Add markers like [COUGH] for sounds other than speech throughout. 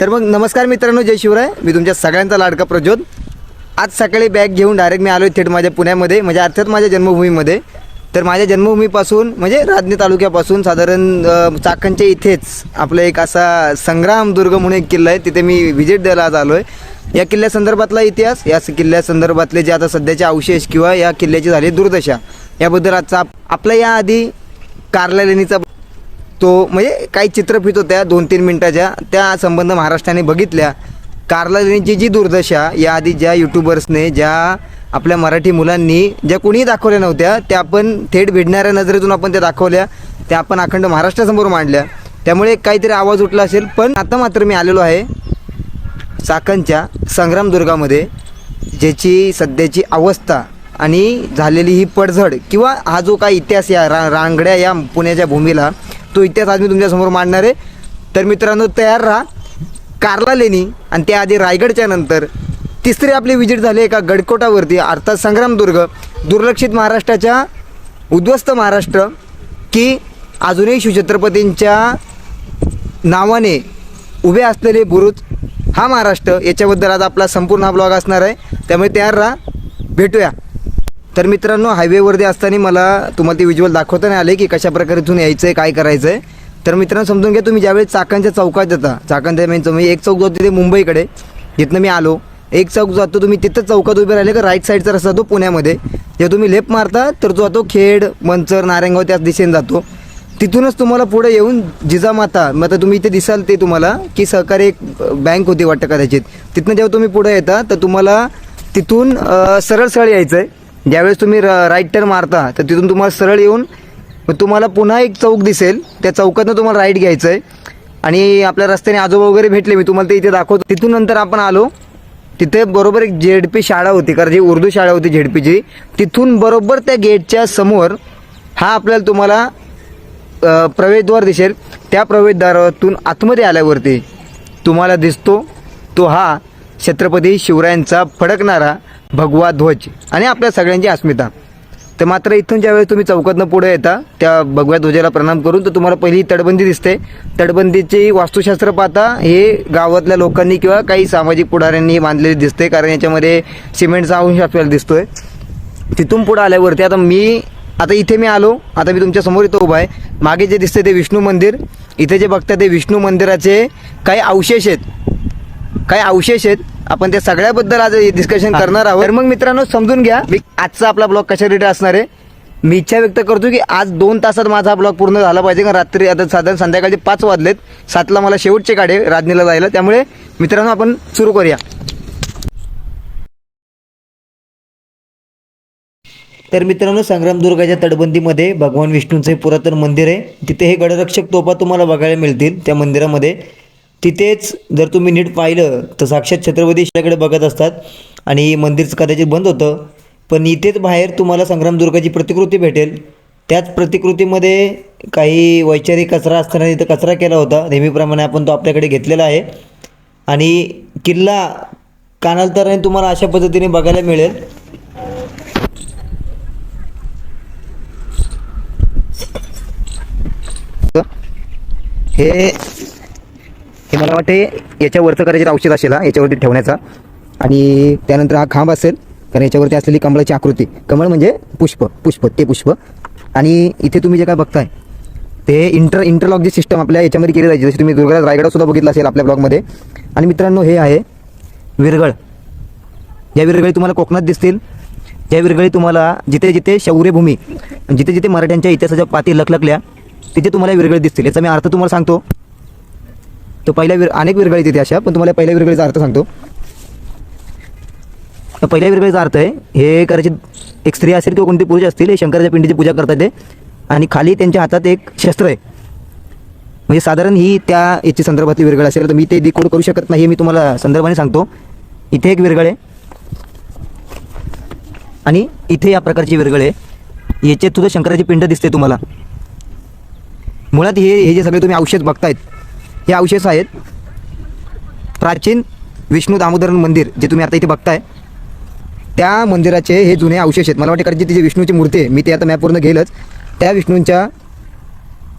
तर मग नमस्कार मित्रांनो जय शिवराय. मी तुमच्या सगळ्यांचा लाडका प्रज्योत. आज सकाळी बॅग घेऊन डायरेक्ट मी आलो आहे थेट माझ्या पुण्यामध्ये म्हणजे अर्थात माझ्या जन्मभूमीमध्ये. तर माझ्या जन्मभूमीपासून म्हणजे राजनी तालुक्यापासून साधारण चाकणच्या इथेच आपलं एक असा संग्रामदुर्ग म्हणून एक किल्ला आहे तिथे मी व्हिजिट द्यायला आज आलो आहे या किल्ल्यासंदर्भातला इतिहास या किल्ल्यासंदर्भातले जे आता सध्याचे अवशेष किंवा या किल्ल्याची झाली दुर्दशा याबद्दल आजचा आप- आपला याआधी कारला लेणीचा तो म्हणजे काही चित्रफित होत्या दोन तीन मिनटाच्या त्या संबंध महाराष्ट्राने बघितल्या. कार्ला लेणीची जी दुर्दशा याआधी ज्या युट्यूबर्सने ज्या आपल्या मराठी मुलांनी ज्या कोणीही दाखवल्या नव्हत्या त्या आपण थेट भिडणाऱ्या नजरेतून आपण त्या दाखवल्या. त्या आपण अखंड महाराष्ट्रासमोर मांडल्या. त्यामुळे काहीतरी आवाज उठला असेल पण आता मात्र मी आलेलो आहे चाकणच्या संग्रामदुर्गामध्ये ज्याची सध्याची अवस्था आणि झालेली ही पडझड किंवा हा जो काही इतिहास या रा रांगड्या या पुण्याच्या भूमीला तो इतिहास आज मी तुमच्यासमोर मांडणार आहे. तर मित्रांनो तयार राहा. कारला लेणी आणि त्याआधी रायगडच्या नंतर तिसरी आपली विजिट झाली एका गडकोटावरती अर्थात संग्रामदुर्ग दुर्लक्षित महाराष्ट्राच्या उद्ध्वस्त महाराष्ट्र की अजूनही शिवछत्रपतींच्या नावाने उभे असलेले बुरुज हा महाराष्ट्र. याच्याबद्दल आज आपला संपूर्ण हा ब्लॉग असणार आहे. त्यामुळे तयार राहा. भेटूया. तर मित्रांनो हायवेवरती असताना मला तुम्हाला ते विज्युअल दाखवता नाही आले की कशा प्रकारे इथून यायचं आहे काय करायचं आहे तर मित्रांनो समजून घ्या तुम्ही ज्यावेळेस चाकांच्या चौकात जाता चाकांच्या मेन चौक म्हणजे एक चौक जातो तिथे मुंबईकडे. जिथनं मी आलो. एक चौक जातो तुम्ही तिथं चौकात उभे राहिले का राईट साईडचा रस्ता तो पुण्यामध्ये. जेव्हा तुम्ही लेफ्ट मारता तर जो जातो खेड मंचर नारायणगाव त्याच दिशेने जातो. तिथूनच तुम्हाला पुढे येऊन जिजामाता मग आता तुम्ही इथे दिसाल ते तुम्हाला की सहकारी एक बँक होती वाटतं कदाचित. तिथनं जेव्हा तुम्ही पुढे येता तर तुम्हाला तिथून सरळ सरळ यायचं आहे ज्यावेळेस तुम्ही राईट टर्न मारता तर तिथून तुम्हाला सरळ येऊन मग तुम्हाला पुन्हा एक चौक दिसेल. त्या चौकातनं तुम्हाला राईट घ्यायचं आहे आणि आपल्या रस्त्याने आजोबा वगैरे भेटले मी तुम्हाला ते इथे दाखवतो. तिथून नंतर आपण आलो. तिथे बरोबर एक झेडपी शाळा होती कारण जी उर्दू शाळा होती झेडपीची तिथून बरोबर त्या गेटच्या समोर हा आपल्याला तुम्हाला प्रवेशद्वार दिसेल. त्या प्रवेशद्वारातून आतमध्ये आल्यावरती तुम्हाला दिसतो तो हा छत्रपती शिवरायांचा फडकणारा भगवा ध्वज आणि आपल्या सगळ्यांची अस्मिता. तर मात्र इथून ज्यावेळेस तुम्ही चौकातनं पुढे येता त्या भगव्या ध्वजाला प्रणाम करून तर तुम्हाला पहिली तटबंदी दिसते. तटबंदीची वास्तुशास्त्र पाहता हे गावातल्या लोकांनी किंवा काही सामाजिक पुढाऱ्यांनी बांधलेली दिसते कारण याच्यामध्ये सिमेंटचा अंश आपल्याला दिसतोय. तिथून पुढे आल्यावरती आता मी आता इथे मी आलो आता मी तुमच्यासमोर इथं उभा आहे. मागे जे दिसते ते विष्णू मंदिर इथे जे बघता ते विष्णू मंदिराचे काही अवशेष आहेत. काही अवशेष आहेत. आपण त्या सगळ्याबद्दल आज डिस्कशन करणार आहोत. तर मग मित्रांनो समजून घ्या मी आजचा आपला ब्लॉग कशा रिलेटेड असणार आहे. मी इच्छा व्यक्त करतो की आज दोन तासात माझा ब्लॉग पूर्ण झाला पाहिजे. कारण रात्री आता साधारण संध्याकाळचे पाच वाजलेत. सातला मला शेवटचे काढे राजनीला जायला. त्यामुळे मित्रांनो आपण सुरू करूया. तर मित्रांनो संग्रामदुर्गाच्या तटबंदीमध्ये भगवान विष्णूंचे पुरातन मंदिर आहे. तिथे हे गडरक्षक तोफा तुम्हाला बघायला मिळतील त्या मंदिरामध्ये. तिथेच जर तुम्ही नीट पाहिलं तर साक्षात छत्रपती शिवाकडे बघत असतात आणि मंदिरचं कदाचित बंद होतं. पण इथेच बाहेर तुम्हाला संग्रामदुर्गाची प्रतिकृती भेटेल. त्याच प्रतिकृतीमध्ये काही वैचारिक कचरा असताना तिथं कचरा केला होता. नेहमीप्रमाणे आपण तो आपल्याकडे घेतलेला आहे. आणि किल्ला कानांतराने तुम्हाला अशा पद्धतीने बघायला मिळेल. हे हे मला वाटते याच्यावरचं करायचं औषध असेल हा याच्यावरती ठेवण्याचा. आणि त्यानंतर हा खांब असेल कारण याच्यावरती असलेली कमळाची आकृती. कमळ म्हणजे पुष्प पुष्प ते पुष्प. आणि इथे तुम्ही जे काय बघताय ते इंटर इंटरलॉक जी सिस्टम आपल्या याच्यामध्ये केली जायची जशी तुम्ही दुर्गा रायगडा सुद्धा बघितलं असेल आपल्या ब्लॉगमध्ये आणि मित्रांनो हे आहे विरगळ या विरगळी तुम्हाला कोकणात दिसतील. या विरगळी तुम्हाला जिथे जिथे शौर्यभूमी जिथे जिथे मराठ्यांच्या इतिहासाच्या पाती लखलखल्या तिथे तुम्हाला विरगळी दिसतील. याचा मी अर्थ तुम्हाला सांगतो. तो पहिल्या विर अनेक विरगळीत तिथे अशा पण तुम्हाला पहिल्या विरगळीचा अर्थ सांगतो. तर पहिल्या विरगळीचा अर्थ आहे हे कदाचित एक स्त्री असेल किंवा कोणती पुरुष असतील हे शंकराच्या पिंडीची पूजा करतात ते. आणि खाली त्यांच्या हातात एक शस्त्र आहे. म्हणजे साधारण ही त्या याची संदर्भातली विरगळ असेल तर मी ते डिकोड करू शकत नाही हे मी तुम्हाला संदर्भाने सांगतो. इथे एक विरगळ आहे. आणि इथे या प्रकारची विरगळ आहे. याच्यात सुद्धा शंकराची पिंड दिसते तुम्हाला. मुळात हे हे जे सगळे तुम्ही औषध बघतायत हे अवशेष आहेत. प्राचीन विष्णू दामोदर मंदिर जे तुम्ही आता इथे बघताय त्या मंदिराचे हे जुने अवशेष आहेत. मला वाटते कारण जी जी विष्णूची मूर्ती आहे मी ते आता मॅपवरनं घेईलच. त्या विष्णूंच्या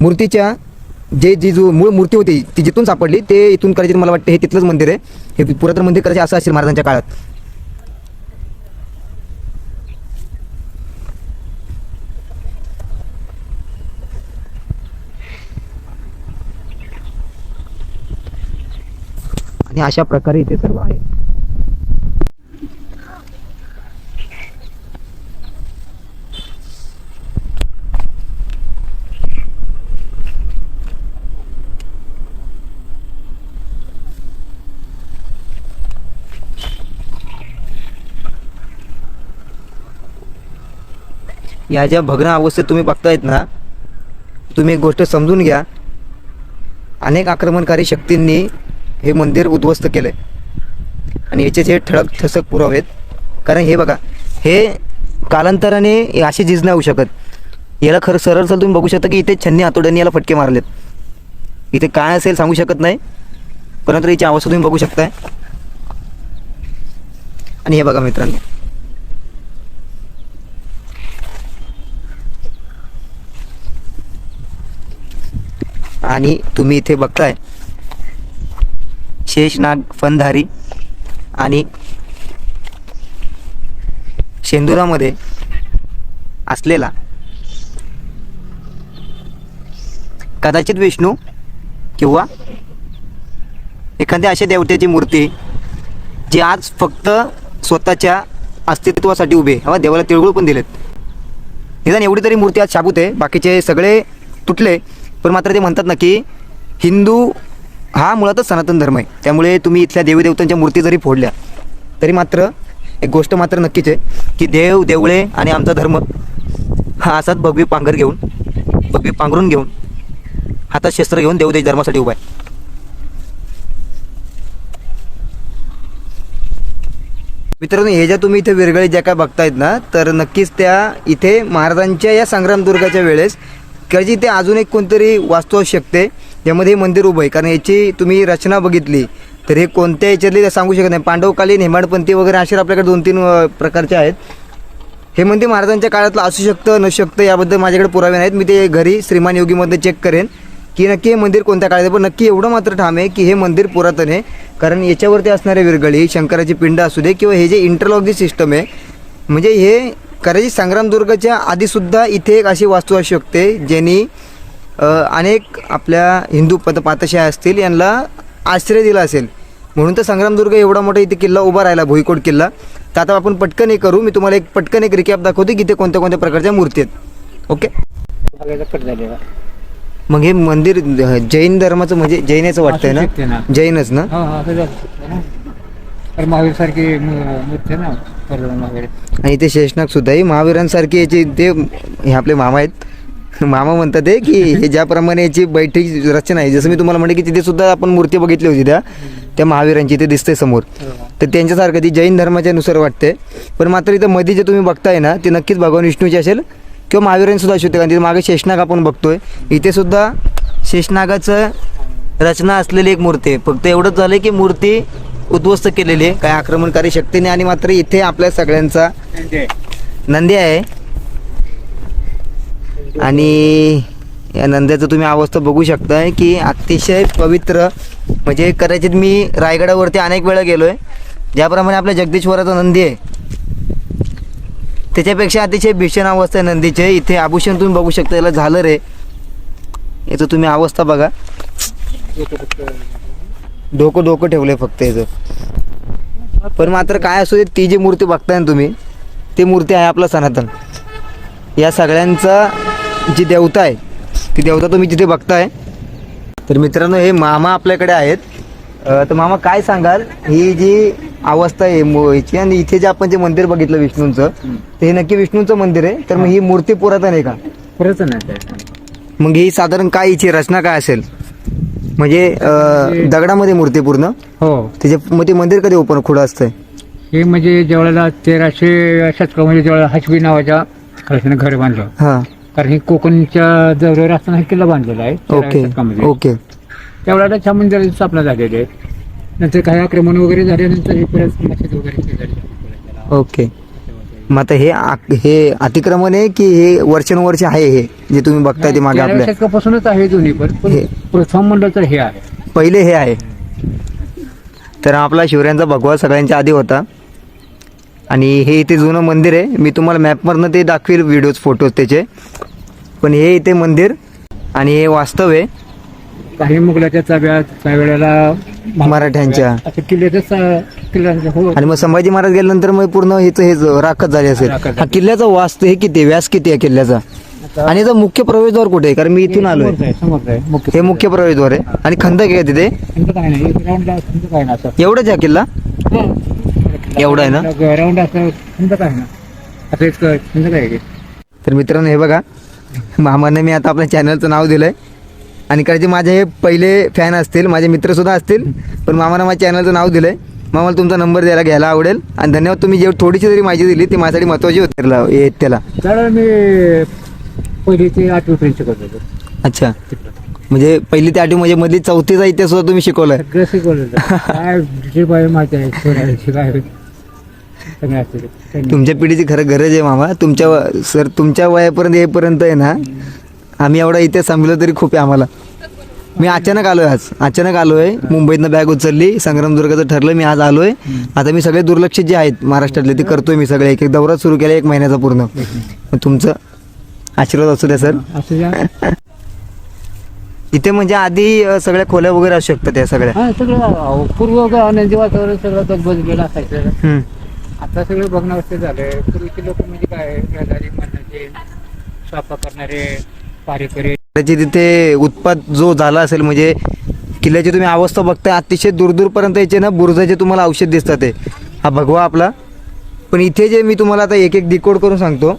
मूर्तीच्या जे जी जो मूळ मूर्ती होती ती जिथून सापडली ते इथून कदाचित मला वाटते हे तिथलंच मंदिर आहे. हे पुरातन मंदिर कदाचित असं असेल महाराजांच्या काळात. आणि अशा प्रकारे इथे सर्व आहे. या ज्या भग्न अवस्थेत तुम्ही बघतायत ना तुम्ही एक गोष्ट समजून घ्या. अनेक आक्रमणकारी शक्तींनी हे मंदिर उद्ध्वस्त केलंय. आणि याचे जे ठळक ठसक पुरावे आहेत कारण हे बघा हे कालांतराने अशी असे झीज नाही होऊ शकत. याला खरं सरळ सरळ तुम्ही बघू शकता की इथे छन्नी हातोड्यांनी याला फटके मारलेत. इथे काय असेल सांगू शकत नाही परंतु याची अवस्था तुम्ही बघू शकताय. आणि हे बघा मित्रांनो. आणि तुम्ही इथे बघताय शेषनाग फनधारी आणि शेंदुरामध्ये असलेला कदाचित विष्णू किंवा एखाद्या अशा देवतेची मूर्ती जी आज फक्त स्वतःच्या अस्तित्वासाठी उभे आहे. हवा देवाला तिळगुळ पण दिलेत निदान एवढी तरी मूर्ती आज शाबूत आहे बाकीचे सगळे तुटले पण मात्र ते म्हणतात ना की हिंदू हा मुळातच सनातन धर्म आहे. त्यामुळे तुम्ही इथल्या देवीदेवतांच्या मूर्ती जरी फोडल्या तरी मात्र एक गोष्ट मात्र नक्कीच आहे की देव देवळे आणि आमचा धर्म हा असाच भगवी पांघर घेऊन भगवी पांघरून घेऊन हातात शस्त्र घेऊन देवदेश धर्मासाठी उभा आहे. मित्रांनो हे ज्या तुम्ही इथे विरगळी ज्या काय बघतायत ना तर नक्कीच त्या इथे महाराजांच्या या संग्रामदुर्गाच्या वेळेस कदाचित इथे अजून एक कोणतरी वास्तू असू शकते यामध्ये हे मंदिर उभं आहे. कारण याची तुम्ही रचना बघितली तर हे कोणत्या याच्यातली सांगू शकत नाही. पांडवकालीन हेमाडपंथी वगैरे असे आपल्याकडे दोन तीन प्रकारचे आहेत. हे मंदिर महाराजांच्या काळातलं असू शकतं नसू शकतं याबद्दल माझ्याकडे पुरावे नाहीत. मी ते घरी श्रीमान योगीमध्ये चेक करेन. की नक्की हे मंदिर कोणत्या काळात आहे. पण नक्की एवढं मात्र ठाम आहे की हे मंदिर पुरातन आहे. कारण याच्यावरती असणारे विरगळी शंकराची पिंड असू दे किंवा हे जे इंटरलॉक जी सिस्टम आहे म्हणजे हे कराची संग्रामदुर्गच्या आधीसुद्धा इथे एक अशी वास्तू असू शकते ज्यांनी अनेक आपल्या हिंदू पद पातशाह असतील यांना आश्रय दिला असेल. म्हणून तर संग्रामदुर्ग एवढा मोठा इथे किल्ला उभा राहिला भुईकोट किल्ला. तर आता आपण पटकन हे करू. मी तुम्हाला एक पटकन एक रिकॅप दाखवते की इथे कोणत्या कोणत्या प्रकारच्या मूर्ती आहेत. ओके? मग हे मंदिर जैन धर्माचं म्हणजे जैनाचं वाटतंय ना. जैनच ना? महावीर सारखी आणि इथे शेषनाग सुद्धा महावीरांसारखे याचे ते हे आपले मामा आहेत. [LAUGHS] मामा म्हणतात आहे की हे ज्याप्रमाणे याची बैठक रचना आहे जसं मी तुम्हाला म्हणते की तिथे सुद्धा आपण मूर्ती बघितली होती त्या त्या महावीरांची ते दिसते समोर. तर त्यांच्यासारखं ती जैन धर्माच्या नुसार वाटते पण मात्र इथं मध्ये जे तुम्ही बघताय ना ते नक्कीच भगवान विष्णूची असेल किंवा महावीरांची सुद्धा असू शकते कारण तिथे मागे शेषनाग आपण बघतोय. इथे सुद्धा शेषनागाचं रचना असलेली एक मूर्ती आहे. फक्त एवढंच झालं की मूर्ती उद्ध्वस्त केलेली आहे. काय आक्रमणकारी शक्तीने आणि मात्र इथे आपल्या सगळ्यांचा नंदी आहे. आणि या नंद्याचं तुम्ही अवस्था बघू शकताय की अतिशय पवित्र. म्हणजे कदाचित मी रायगडावरती अनेक वेळा गेलो आहे ज्याप्रमाणे आपल्या जगदीश्वराचा नंदी आहे. त्याच्यापेक्षा अतिशय भीषण अवस्था आहे नंदीचे. इथे आभूषण तुम्ही बघू शकता याला झालं रे याचं तुम्ही अवस्था बघा. डोकं डोकं ठेवलंय फक्त याचं. पण मात्र काय असू दे ती जी मूर्ती बघताय ना तुम्ही ती मूर्ती आहे आपला सनातन. या सगळ्यांचा जी देवता आहे ती देवता तुम्ही तिथे बघताय. तर मित्रांनो हे मामा आपल्याकडे आहेत. तर मामा काय सांगाल? ही जी अवस्था आहे याची आणि इथे जे आपण जे मंदिर बघितलं विष्णूंचं ते हे नक्की विष्णूंचं मंदिर आहे. तर मग ही मूर्ती पुरातन आहे का? परत नाही मग ही साधारण काय हिची रचना काय असेल? म्हणजे दगडामध्ये मूर्ती पूर्ण? हो. त्याच्या मग ते मंदिर कधी ओपन खुलं असतंय? हे म्हणजे जेवढ्याला तेराशे शतकामध्ये जेवढा हसबी नावाच्या घर बांधलं. हां. कारण हे कोकणच्या जवळ असताना हे किल्ला बांधलेला आहे. ओके शतकामध्ये. ओके. तेवढ्याला छान मंदिराची स्थापना झालेली आहे. नंतर काही आक्रमण वगैरे झाल्यानंतर हे परत मशीद वगैरे. ओके. मग आता हे हे अतिक्रमण आहे की हे वर्षानुवर्ष आहे हे? जे तुम्ही बघताय ते मागे तेराव्या आपल्या शतकापासूनच आहे दोन्ही पण पण हे. प्रथम म्हणलं तर हे आहे. पहिले हे आहे. तर आपला शिवरायांचा भगवा सगळ्यांच्या आधी होता. आणि हे इथे जुनं मंदिर आहे. मी तुम्हाला मॅपवरनं ते दाखवेल व्हिडिओज फोटोज त्याचे. पण हे इथे मंदिर आणि हे वास्तव आहे. काही मुघलाच्या ताब्यात काही वेळेला मराठ्यांच्या. असं किल्ल्याचं किल्ल्याचं हो. आणि मग संभाजी महाराज गेल्यानंतर मग पूर्ण हेच हे राखत झाले असेल. राखत झाली. हा किल्ल्याचा वास्तव हे किती आहे? व्यास किती आहे किल्ल्याचा? आणि याचा मुख्य प्रवेशद्वार कुठे आहे? कारण मी इथून आलोय. समोरच आहे, समोरच आहे मुख्य हे मुख्य प्रवेशद्वार आहे. आणि खंदक आहे तिथे? खंड काय नाही राऊंडला खंड काय ना असं. एवढंच आहे किल्ला? हा. एवढं आहे ना? राऊंड असं खंड काय ना असं एक खंड काय आहे? तर मित्रांनो हे बघा. मामाने मी आता आपल्या चॅनलचं नाव दिलंय. आणि करायचे माझे हे पहिले फॅन असतील माझे मित्रसुद्धा असतील पण मामानं माझ्या चॅनलचं नाव दिलंय. मामाला तुमचा नंबर द्यायला घ्यायला आवडेल. आणि धन्यवाद तुम्ही जेव्हा थोडीशी जरी माहिती दिली ती माझ्यासाठी महत्त्वाची होती त्याला- मी पहिली ते आठवीपर्यंत शिकत होतो. अच्छा. म्हणजे पहिली ते आठवी म्हणजे मधली चौथीचा इतिहास सुद्धा तुम्ही शिकवलाय. शिकवलं [LAUGHS] माहिती आहे सगळं असते. तुमच्या पिढीची खरं गरज आहे मामा. तुमच्या व- सर तुमच्या वयापर्यंत येईपर्यंत आहे ना आम्ही एवढा इतिहास सांगितलं तरी खूप आहे आम्हाला. मी अचानक आलोय आज. अचानक आलोय. मुंबईतनं बॅग उचलली संग्रामदुर्गाचं ठरलं मी आज आलोय. आता मी सगळे दुर्लक्षित जे आहेत महाराष्ट्रातले ते करतोय मी सगळे. एक एक दौरा सुरू केला एक महिन्याचा पूर्ण. मग तुमचं आशीर्वाद असू द्या सर. असं इथे म्हणजे आधी अ, सगळ्या खोल्या वगैरे असू शकतात त्या सगळ्या. हा सगळं पूर्व आनंदी वातावरण सगळं दगबजलेलं असायचं. हम्म. आता सगळं बघण्यावस्थे झालंय. पूर्वीचे लोक म्हणजे काय? शेजारी मानाचे स्वयंपाक करणारे पारेकरी. त्याची तिथे उत्पाद जो झाला असेल म्हणजे किल्ल्याची तुम्ही अवस्था बघताय अतिशय दूरदूरपर्यंत याचे ना बुरुजाचे तुम्हाला औषध दिसतात ते. हा भगवा आपला. पण इथे जे मी तुम्हाला आता एक एक डिकोड करून सांगतो.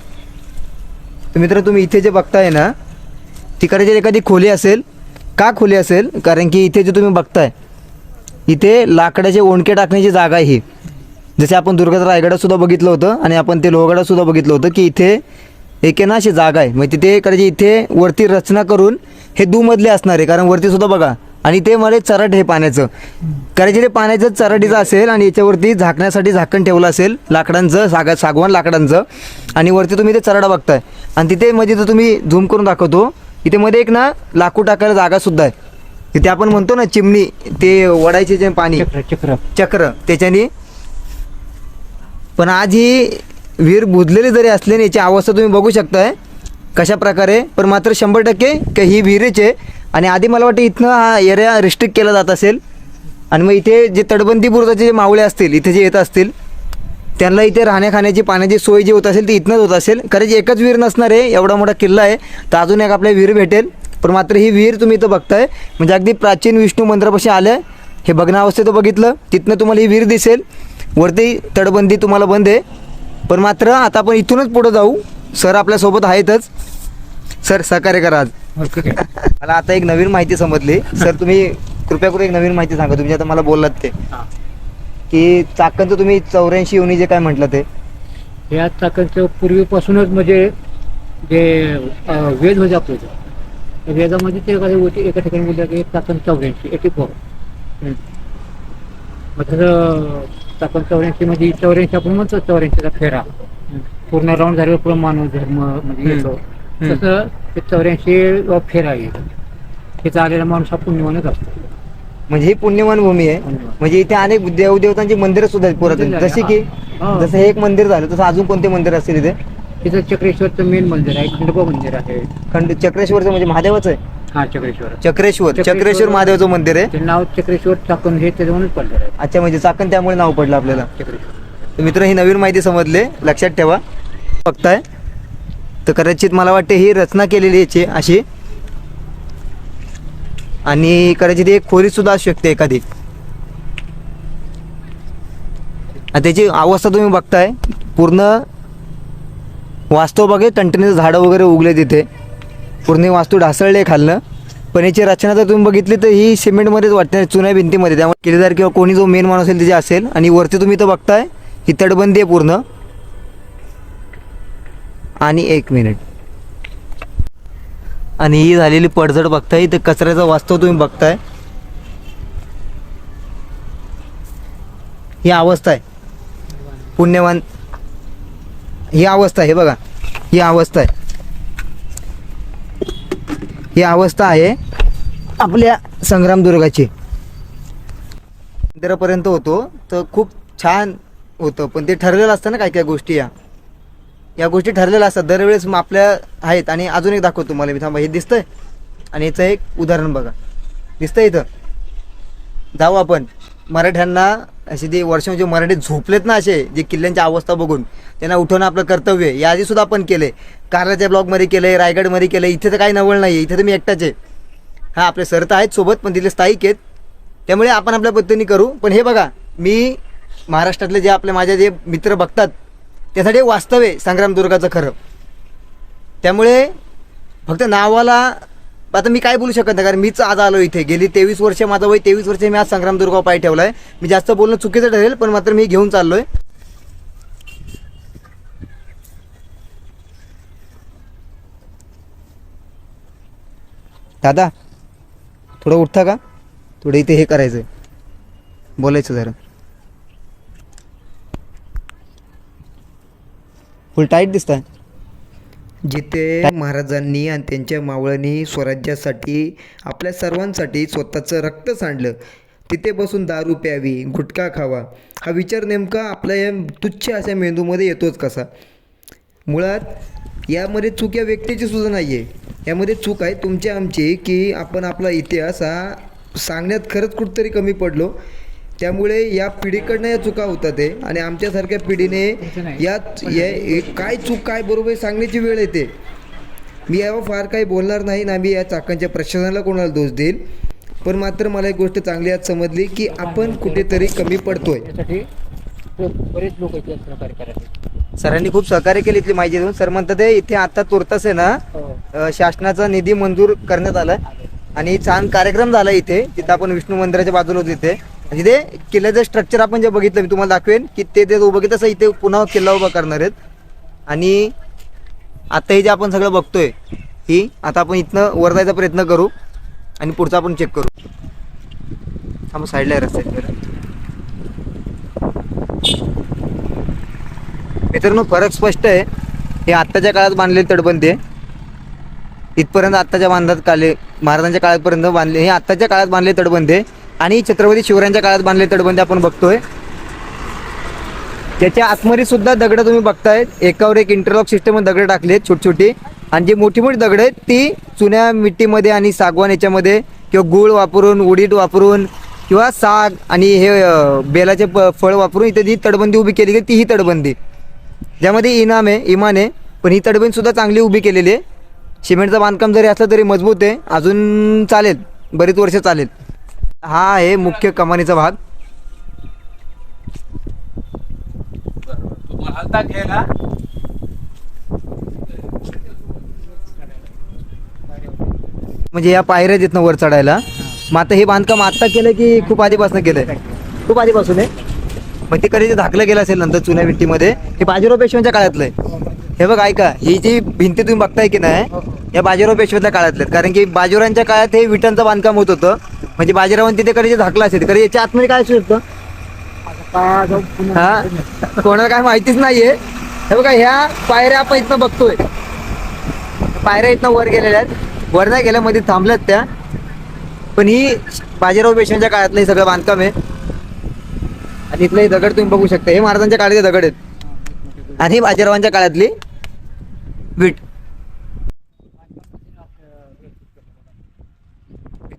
तर मित्र तुम्ही इथे जे बघताय ना तिकडे जर एखादी खोली असेल का खोली असेल? कारण की इथे जे तुम्ही बघताय इथे लाकडाचे ओंडके टाकण्याची जागा आहे ही. जसे आपण दुर्गाचा रायगडात सुद्धा बघितलं होतं आणि आपण ते लोहगडात सुद्धा बघितलं होतं की इथे एक ना अशी जागा आहे. म्हणजे तिथे करायची इथे वरती रचना करून हे दुमधले असणार आहे. कारण वरती सुद्धा बघा. आणि ते मध्ये चरट हे पाण्याचं. करायचे ते पाण्याचं चरटीचं असेल आणि याच्यावरती झाकण्यासाठी झाकण ठेवलं असेल लाकडांचं सागा सागवान लाकडांचं आणि वरती तुम्ही ते चरडा बघताय. आणि तिथे म्हणजे जर तुम्ही झूम करून दाखवतो इथे मध्ये एक ना लाकूड टाकायला जागा सुद्धा आहे. तिथे आपण म्हणतो ना चिमणी ते वडायचे जे पाणी चक्र. चक्र त्याच्याने पण आज ही विहीर बुजलेली जरी असली आणि याची अवस्था तुम्ही बघू शकताय कशा प्रकारे पण मात्र शंभर टक्के की ही विहिरीच आहे. आणि आधी मला वाटतं इथनं हा एरिया रिस्ट्रिक्ट केला जात असेल. आणि मग इथे जे तटबंदी बुरुजाचे जे मावळे असतील इथे जे येत असतील त्यांना इथे राहण्या खाण्याची पाण्याची सोय जी होत असेल ती इथनंच होत असेल. कारण की एकच विहीर नसणार आहे एवढा मोठा किल्ला आहे. तर अजून एक आपल्या विहीर भेटेल. पण मात्र ही विहीर तुम्ही इथं बघताय. म्हणजे अगदी प्राचीन विष्णू मंदिरापाशी आलं हे बघण्यावस्थेत बघितलं तिथनं तुम्हाला ही विहीर दिसेल. वरती तटबंदी तुम्हाला बंद आहे. पण मात्र आता आपण इथूनच पुढं जाऊ. सर आपल्यासोबत आहेतच. सर सहकार्य करा आज. मला आता एक नवीन माहिती समजली. सर तुम्ही कृपया करून एक नवीन माहिती सांगा. तुम्ही आता मला बोललात ते. की चाकणचं तुम्ही चौऱ्याऐंशी योनी जे काय म्हटलं ते? या चाकांचं पूर्वीपासूनच म्हणजे जे वेद होते आपलं ते. त्या वेदामध्ये ते एखाद्या एका ठिकाणी बोललं की चाकण चौऱ्याऐंशी एटी फोर तसं चाकण चौऱ्याऐंशी म्हणजे चौऱ्याऐंशी आपण म्हणतो चौऱ्याऐंशीचा फेरा. पूर्ण राऊंड झाल्यावर पुढे मानव धर्म म्हणजे. येतो. तसं ते चौऱ्याऐंशी फेरा येतो तिथं आलेला माणूस हा पुण्यवानच असतो. म्हणजे ही पुण्यवान भूमी आहे. म्हणजे इथे अनेक देवदेवतांची मंदिरं सुद्धा आहेत पुरातन. जशी की. जसं हे एक मंदिर झालं तसं अजून कोणते मंदिर असतील इथे? तिथं चक्रेश्वरचं मेन मंदिर आहे खंडोबा मंदिर आहे. खंड चक्रेश्वरचं म्हणजे महादेवाचं आहे? हा चक्रेश्वर. चक्रेश्वर महादेवाचं मंदिर आहे. ते नाव चक्रेश्वर चाकण हे त्याच्यावरूनच पडलेलं आहे अच्छा म्हणजे चाकण त्यामुळे नाव पडलं आपल्याला. चक्रेश्वर. तर मित्र ही नवीन माहिती समजले. लक्षात ठेवा. बघताय. तर कदाचित मला वाटते ही रचना केलेली याची अशी. आणि कदाचित एक खोली सुद्धा असू शकते एखादी. आणि त्याची अवस्था तुम्ही बघताय. पूर्ण वास्तव बघे कंटिन्यू झाडं वगैरे उगले तिथे. पूर्ण वास्तू ढासळले खालनं. पण याची रचना जर तुम्ही बघितली तर ही सिमेंटमध्येच वाटते चुन्या भिंतीमध्ये. त्यामुळे किल्लेदार किंवा कोणी जो मेन माणूस असेल तिचे असेल. आणि वरती तुम्ही तर बघताय ही तटबंदी आहे पूर्ण. आणि एक मिनिट आणि ही झालेली पडझड बघताय इथं कचऱ्याचा वास्तव तुम्ही बघताय. ही अवस्था आहे. पुण्यवान ही अवस्था आहे बघा. ही अवस्था आहे. ही अवस्था आहे आपल्या संग्रामदुर्गाची मंदिरापर्यंत होतो तर खूप छान होतं. पण ते ठरलेलं असतं ना काय काय गोष्टी या. या गोष्टी ठरलेल्या असतात. दरवेळेस मग आपल्या आहेत. आणि अजून एक दाखवतो तुम्हाला मी. थांबा हे दिसतंय? आणि याचं एक उदाहरण बघा. दिसतंय इथं? जाऊ आपण. मराठ्यांना असे ते वर्ष म्हणजे मराठी झोपलेत ना असे जे किल्ल्यांची अवस्था बघून त्यांना उठवणं आपलं कर्तव्य आहे. याआधी सुद्धा आपण केले कारल्याच्या ब्लॉकमध्ये केले रायगडमध्ये केलं इथे तर काही नवळ नाही आहे इथे तर मी एकटाच आहे. हां आपले सर तर आहेत सोबत पण तिथले स्थायिक आहेत. त्यामुळे आपण आपल्या पद्धतीने करू. पण हे बघा मी महाराष्ट्रातले जे आपले माझे जे मित्र बघतात त्यासाठी वास्तव आहे संग्रामदुर्गाचं खरं. त्यामुळे फक्त नावाला आता मी काय बोलू शकत नाही कारण मीच आज आलो इथे. गेली तेवीस वर्ष माझं वय तेवीस वर्ष मी आज संग्रामदुर्गावर पाय ठेवला आहे मी जास्त बोलणं चुकीचं ठरेल पण मात्र मी घेऊन चाललो आहे दादा थोडं उठता का? थोडं इथे हे करायचं आहे बोलायचं जरा. फुल टाईट दिसत आहे जिथे महाराजांनी आणि त्यांच्या मावळ्यांनी स्वराज्यासाठी आपल्या सर्वांसाठी स्वतःचं रक्त सांडलं. तिथे बसून दारू प्यावी गुटखा खावा. हा विचार नेमका आपल्या या तुच्छ अशा मेंदूमध्ये येतोच कसा? मुळात यामध्ये चूक या व्यक्तीची सुद्धा नाही आहे यामध्ये चूक आहे तुमची आमची की आपण आपला इतिहास हा सांगण्यात खरंच कुठंतरी कमी पडलो. त्यामुळे या पिढीकडनं या चुका होतात आहे आणि आमच्यासारख्या पिढीने यात या काय चूक काय बरोबर आहे सांगण्याची वेळ येते. मी यावर फार काही बोलणार नाही ना मी या चाकांच्या प्रशासनाला कोणाला दोष देईल. पण मात्र मला एक गोष्ट चांगली आज समजली की आपण कुठेतरी कमी पडतोय. त्यासाठी बरेच लोक सरांनी खूप सहकार्य केली इथली माहिती देऊन. सर म्हणतात ते इथे आता तुर्तास आहे ना हो. शासनाचा निधी मंजूर करण्यात आलाय. आणि छान कार्यक्रम झाला इथे. तिथं आपण विष्णू मंदिराच्या बाजूला होतो इथे. म्हणजे ते किल्ल्याचं स्ट्रक्चर आपण जे बघितलं मी तुम्हाला दाखवेन की ते ते उभं तसं इथे पुन्हा किल्ला उभा करणार आहेत. आणि आता हे जे आपण सगळं बघतोय ही आता आपण इथनं वर जायचा प्रयत्न करू आणि पुढचा आपण चेक करू. थांब साईडला आहे रस्त्याच्या मित्रांनो फरक स्पष्ट आहे. हे आत्ताच्या काळात बांधलेली तटबंदी आहे. इथपर्यंत आत्ताच्या बांधात काले महाराजांच्या काळापर्यंत बांधले हे आत्ताच्या काळात बांधले तटबंदी आहे. आणि छत्रपती शिवरायांच्या काळात बांधले तटबंदी आपण बघतोय. त्याच्या आतमध्ये सुद्धा दगड तुम्ही बघताय. एकावर एक इंटरलॉक सिस्टम दगड टाकले छोटी छोटी आणि जी मोठी मोठी दगड आहेत ती चुन्या मिट्टीमध्ये आणि सागवान याच्यामध्ये किंवा गुळ वापरून उडीद वापरून किंवा साग आणि हे बेलाचे प फळ वापरून इथे जी तटबंदी उभी केली गेली ती ही तटबंदी. ज्यामध्ये इनाम आहे इमान आहे. पण ही तटबंदी सुद्धा चांगली उभी केलेली आहे. सिमेंटचं बांधकाम जरी असलं तरी मजबूत आहे. अजून चालेल. बरीच वर्ष चालेल. हा आहे मुख्य कमानीचा भाग. म्हणजे या पायऱ्या आहेत इथनं वर चढायला. मग आता हे बांधकाम आत्ता केलं की खूप आधीपासून केलंय? खूप आधीपासून आहे. मग ते कधी झाकलं गेलं असेल नंतर चुन्या मिट्टीमध्ये? हे बाजीराव पेशव्यांच्या काळातलं आहे. हे बघ ऐका ही जी भिंती तुम्ही बघताय की नाही या बाजीराव पेशव्यातल्या काळातल्या आहेत. कारण की बाजीरावांच्या काळात हे विटांचं बांधकाम होत होतं. म्हणजे बाजीरावांनी तिथे कधी झाकला असेल तर याच्या आतमध्ये काय असू शकतं हा? कोणाला काय माहितीच नाहीये. हे बघा ह्या पायऱ्या आपण इथनं बघतोय. पायऱ्या इथनं वर गेलेल्या आहेत. वर नाही गेल्या मध्ये थांबल्यात त्या. पण ही बाजीराव पेशव्यांच्या काळातलं हे सगळं बांधकाम आहे. आणि इथलं हे दगड तुम्ही बघू शकता. हे महाराजांच्या काळातले दगड आहेत. आणि बाजीरावांच्या काळातली वीट.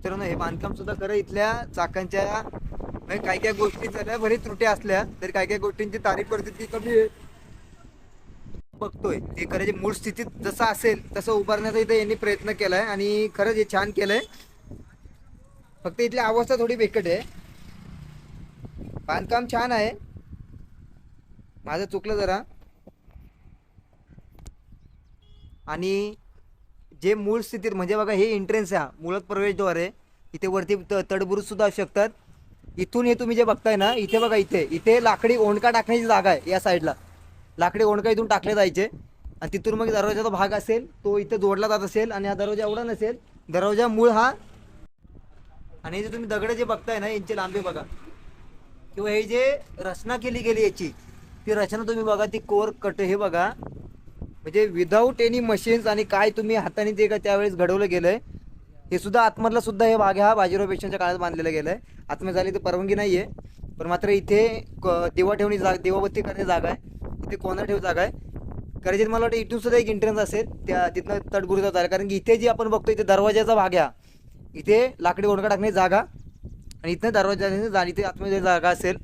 मित्रांनो हे बांधकाम सुद्धा खरं इथल्या चाकांच्या म्हणजे काही काही गोष्टी झाल्या बरी त्रुटी असल्या तरी काही काही गोष्टींची तारीफ परिस्थिती कमी आहे. बघतोय. ते खरं मूळ स्थितीत जसं असेल तसं उभारण्याचा इथे यांनी प्रयत्न केलाय आणि खरंच हे छान केलंय. फक्त इथली अवस्था थोडी बेकट आहे. बांधकाम छान आहे. माझं चुकलं जरा. आणि जे मूळ स्थितीत म्हणजे बघा हे एंट्रन्स आहे मुळात प्रवेशद्वार आहे. इथे वरती त- तडबुरुज सुद्धा असू शकतात. इथून हे तुम्ही जे बघताय ना इथे बघा इथे. इथे लाकडी ओंडका टाकण्याची जागा आहे या साईडला. लाकडी ओंडका इथून टाकले जायचे. आणि तिथून मग दरवाजाचा भाग असेल तो इथे जोडला जात असेल आणि हा दरवाजा एवढा नसेल दरवाजा मूळ हा आणि हे जे तुम्ही दगड जे बघताय ना यांची लांबी बघा. किंवा हे जे रचना केली गेली याची ती रचना तुम्ही बघा ती कोर कट हे बघा. म्हणजे विदाऊट एनी मशीन्स आणि काय तुम्ही हाताने ते का त्यावेळेस घडवलं गेलंय हे सुद्धा आतमधला सुद्धा हे भाग हा बाजीराव पेशंटच्या काळात बांधलेला गेलाय. आतमध्ये झाली तर परवानगी नाहीये. पण मात्र इथे क- दिवा ठेवणी जा दिवाबत्ती करण्याची जागा आहे. इथे कोणा ठेव जागा आहे? कदाचित मला वाटतं इथून सुद्धा एक एंट्रन्स असेल त्या तिथनं तटगुरुचा झाला कारण की इथे जी आपण बघतो इथे दरवाजाचा भाग हा. इथे लाकडी ओढका टाकण्याची जागा आणि इथनं दरवाजा जा इथे आतमध्ये जागा असेल.